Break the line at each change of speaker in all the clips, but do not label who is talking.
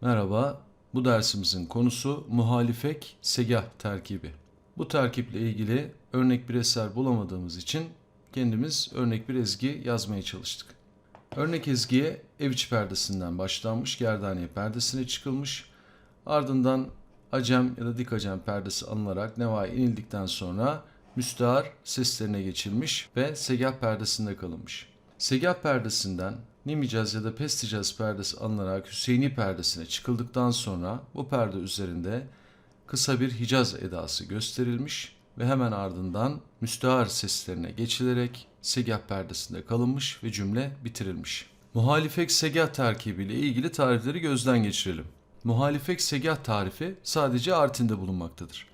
Merhaba, bu dersimizin konusu muhalifek segah terkibi. Bu terkiple ilgili örnek bir eser bulamadığımız için kendimiz örnek bir ezgi yazmaya çalıştık. Örnek ezgiye ev içi perdesinden başlanmış, gerdaniye perdesine çıkılmış. Ardından acem ya da dik acem perdesi alınarak nevaya inildikten sonra müstehar seslerine geçilmiş ve segah perdesinde kalınmış. Segah perdesinden Nimicaz ya da Pesticaz perdesi alınarak Hüseyini perdesine çıkıldıktan sonra bu perde üzerinde kısa bir Hicaz edası gösterilmiş ve hemen ardından müstehar seslerine geçilerek segah perdesinde kalınmış ve cümle bitirilmiş. Muhalifek segah terkibiyle ilgili tarifleri gözden geçirelim. Muhalifek segah tarifi sadece Artin'de bulunmaktadır.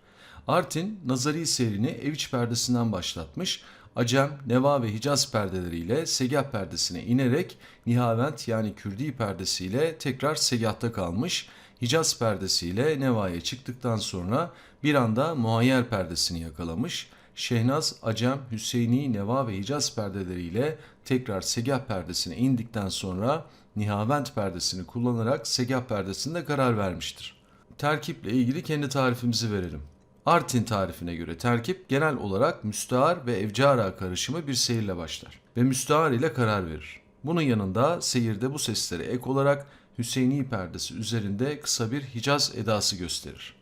Artin, nazari seyrini ev iç perdesinden başlatmış, Acem, Neva ve Hicaz perdeleriyle Segah perdesine inerek Nihavent yani Kürdi perdesiyle tekrar Segah'ta kalmış, Hicaz perdesiyle Neva'ya çıktıktan sonra bir anda Muayyer perdesini yakalamış, Şehnaz, Acem, Hüseyini, Neva ve Hicaz perdeleriyle tekrar Segah perdesine indikten sonra Nihavent perdesini kullanarak Segah perdesinde karar vermiştir. Terkiple ilgili kendi tarifimizi verelim. Artin tarifine göre terkip genel olarak müstahar ve evcara karışımı bir seyirle başlar ve müstahar ile karar verir. Bunun yanında seyirde bu seslere ek olarak Hüseyini perdesi üzerinde kısa bir Hicaz edası gösterir.